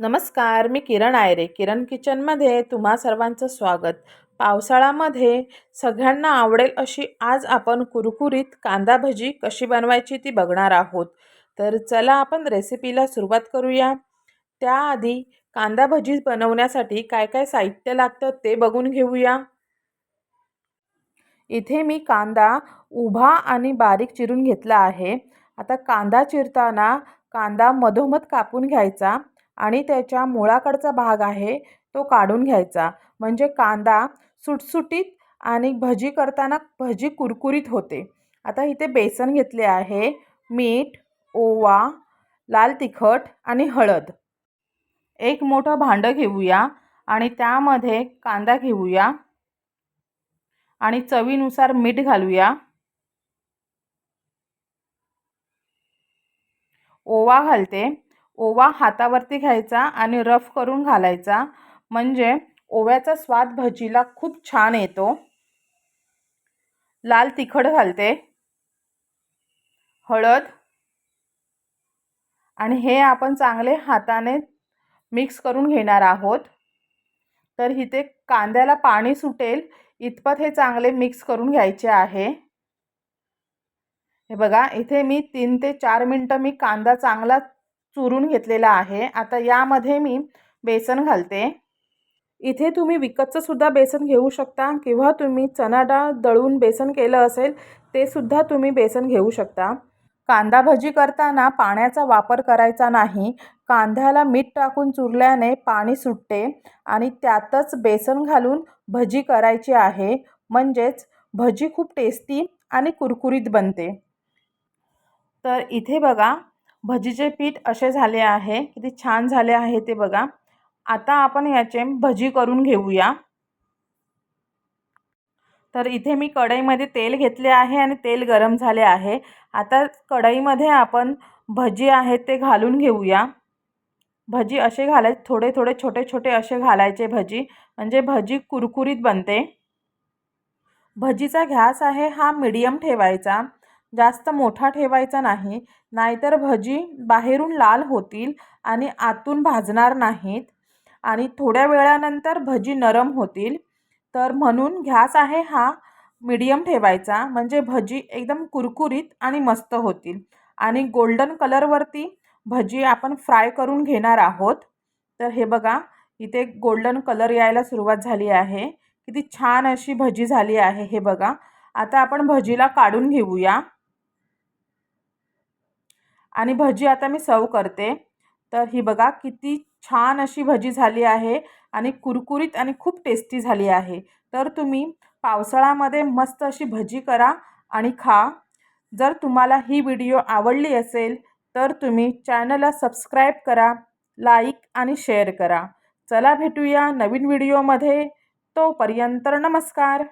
नमस्कार मी किरण आयरे. किरण किचनमध्ये तुम्हा सर्वांचं स्वागत. पावसाळ्यामध्ये सगळ्यांना आवडेल अशी आज आपण कुरकुरीत कांदा भजी कशी बनवायची ती बघणार आहोत. तर चला आपण रेसिपीला सुरुवात करूया. त्याआधी कांदा भजी बनवण्यासाठी काय काय साहित्य लागतं ते बघून घेऊया. इथे मी कांदा उभा आणि बारीक चिरून घेतला आहे. आता कांदा चिरताना कांदा मधोमध कापून घ्यायचा. आणि त्याच्या मुळाकडचा भाग आहे तो काढून घ्यायचा. म्हणजे कांदा सुटसुटीत आणि भजी करताना भजी कुरकुरीत होते. आता इथे बेसन घेतले आहे मीठ ओवा लाल तिखट आणि हळद. एक मोठं भांडं घेऊया आणि त्यामध्ये कांदा घेऊया आणि चवीनुसार मीठ घालूया. ओवा घालते. ओवा हातावरती घ्यायचा आणि रफ करून घालायचा. म्हणजे ओव्याचा स्वाद भजीला खूप छान येतो. लाल तिखट घालते. हळद. आणि हे आपण चांगले हाताने मिक्स करून घेणार आहोत. तर इथे कांद्याला पाणी सुटेल. इतपत हे चांगले मिक्स करून घ्यायचे आहे. हे बघा इथे मी तीन ते चार मिनटं मी कांदा चांगला चुरून घेतलेला आहे. आता यामध्ये मी बेसन घालते. इथे तुम्ही विकतचं सुद्धा बेसन घेऊ शकता किंवा तुम्ही चणा डाळ दळून बेसन केलं असेल ते सुद्धा तुम्ही बेसन घेऊ शकता. कांदा भजी करताना पाण्याचा वापर करायचा नाही. कांद्याला मीठ टाकून चुरल्याने पाणी सुटते आणि त्यातच बेसन घालून भजी करायची आहे. म्हणजेच भजी खूप टेस्टी आणि कुरकुरीत बनते. तर इथे बघा भजीचे पीठ असे झाले आहे. किती छान झाले आहे ते बघा. आता आपण याचे भजी करून घेऊया. तर इथे मी कढईमध्ये तेल घेतले आहे आणि तेल गरम झाले आहे. आता कढईमध्ये आपण भजी आहेत ते घालून घेऊया. भजी असे घालाय थोडे थोडे छोटे छोटे असे घालायचे भजी. म्हणजे भजी कुरकुरीत बनते. भजीचा घ्यास आहे हा मीडियम ठेवायचा. जास्त मोठा ठेवायचा नाही नाहीतर भजी बाहेरून लाल होतील आणि आतून भाजणार नाहीत. आणि थोड्या वेळानंतर भजी नरम होतील. तर म्हणून घ्यास आहे हा मीडियम ठेवायचा म्हणजे भजी एकदम कुरकुरीत आणि मस्त होतील. आणि गोल्डन कलरवरती भजी आपण फ्राय करून घेणार आहोत. तर हे बघा इथे गोल्डन कलर यायला सुरुवात झाली आहे. किती छान अशी भजी झाली आहे हे बघा. आता आपण भजीला काढून घेऊया. आणि भजी आता मी सर्व करते. तर ही बघा किती छान अशी भजी झाली आहे आणि कुरकुरीत आणि खूप टेस्टी झाली आहे. तर तुम्ही पावसाळ्यामध्ये मस्त अशी भजी करा आणि खा. जर तुम्हाला ही व्हिडिओ आवडली असेल तर तुम्ही चॅनलला सबस्क्राईब करा लाईक आणि शेअर करा. चला भेटूया नवीन व्हिडिओमध्ये तोपर्यंत नमस्कार.